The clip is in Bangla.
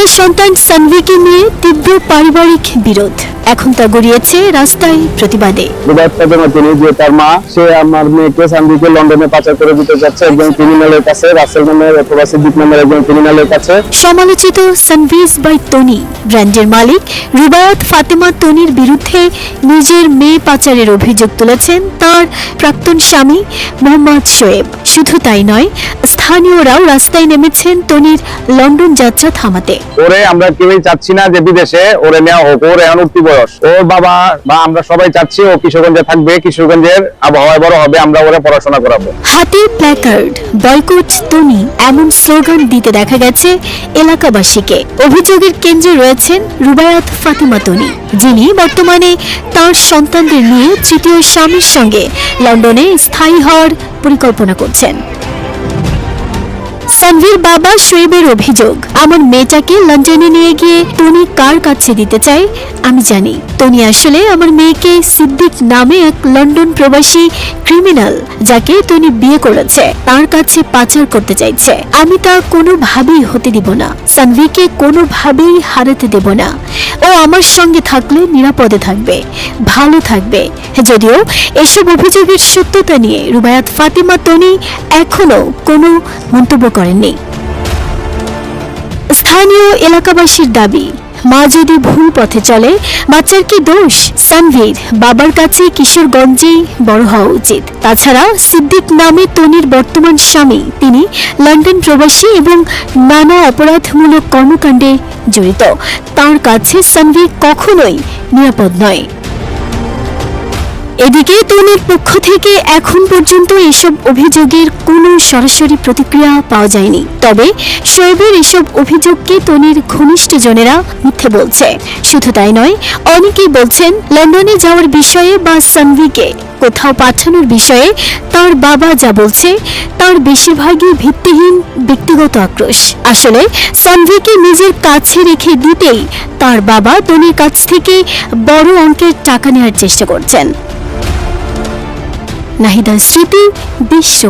কন্যা সন্তান সানভিকে নিয়ে তীব্র পারিবারিক বিরোধ। এখন তা গড়িয়েছে রাস্তায় প্রতিবাদে। যে তার মা সে আমার মেয়েকে সান্দিকে লন্ডনে পাচার করে দিতে যাচ্ছে একজন ক্রিমিনালের কাছে রাসেল নামের অথবা সিদ্দিক নামের একজন ক্রিমিনালের কাছে। সমালোচিত সানভিজ বাই তনি ব্র্যান্ডের মালিক রুবায়াত ফাতেমা তনির বিরুদ্ধে নিজের মেয়ে পাচারের অভিযোগ তুলেছেন তার প্রাক্তন স্বামী মোহাম্মদ শোয়েব। শুধু তাই নয় স্থানীয়রাও রাস্তায় নেমেছেন তনির লন্ডন যাত্রা থামাতে। ওরে আমরা কেউই চাচ্ছি না যে বিদেশে ওরে নেওয়া হোক ওর এখন উঠতি বয়স। ওর বাবা বা আমরা সবাই চাচ্ছি ও কিশোরগঞ্জে থাকবে কিশোরগঞ্জের আবহাওয়ায় বড় হবে আমরা ওরে পড়াশোনা করাবো। হাতে প্ল্যাকার্ড বয়কট টনি এমন স্লোগান দিতে দেখা গেছে এলাকাবাসীকে। অভিযোগের কেন্দ্রে রয়েছেন রুবায়াত ফাতিমা তনি যিনি বর্তমানে তার সন্তানদের নিয়ে তৃতীয় স্বামীর সঙ্গে লন্ডনে স্থায়ী হওয়ার পরিকল্পনা করছেন। সানভীর বাবা শোয়েবের অভিযোগ। আমার মেয়েটাকে লন্ডনে নিয়ে গিয়ে টনি কার কাছে দিতে চাই আমি জানি। টনি আসলে আমার মেয়েকে সিদ্দিক নামে এক লন্ডন প্রবাসী ক্রিমিনাল, যাকে টনি বিয়ে করেছে। তার কাছে পাচার করতে চাইছে। আমি তা কোনোভাবেই হতে দিব না। সানভিকে কোনোভাবেই হারাতে দেব না। ও আমার সঙ্গে থাকলে নিরাপদে থাকবে, ভালো থাকবে। যদিও এসব অভিযোগের সত্যতা নিয়ে রুবায়াত, ফাতিমা তনি এখনও কোনো মন্তব্য করেননি স্থানীয় এলাকাবাসীর দাবি, মা যদি ভুল পথে চলে, বাচ্চার কি দোষ? সানভীর, বাবার কাছে কিশোরগঞ্জেই বড় হওয়া উচিত। তাছাড়া সিদ্দিক নামে তনির বর্তমান স্বামী, তিনি লন্ডন প্রবাসী এবং নানা অপরাধমূলক কর্মকাণ্ডে জড়িত। তার কাছে সানভীর কখনোই নিরাপদ নয়। এদিকে তনির পক্ষ থেকে এখন পর্যন্ত এসব অভিযোগের কোনো সরাসরি প্রতিক্রিয়া পাওয়া যায়নি। তবে শোয়েবের এসব অভিযোগকে তনির ঘনিষ্ঠজনেরা মিথ্যে বলছে। শুধু তাই নয়, অনেকেই বলছেন লন্ডনে যাওয়ার বিষয়ে বা সানভিকে কোথাও পাঠানোর বিষয়ে তার বাবা যা বলছে, তার বেশিরভাগই ভিত্তিহীন, ব্যক্তিগত আক্রোশ। আসলে সানভিকে নিজের কাছে রেখে দিতেই তার বাবা তনির কাছ থেকে বড় অঙ্কের টাকা নেওয়ার চেষ্টা করছেন। নাহিদা স্মৃতি বিশ্ব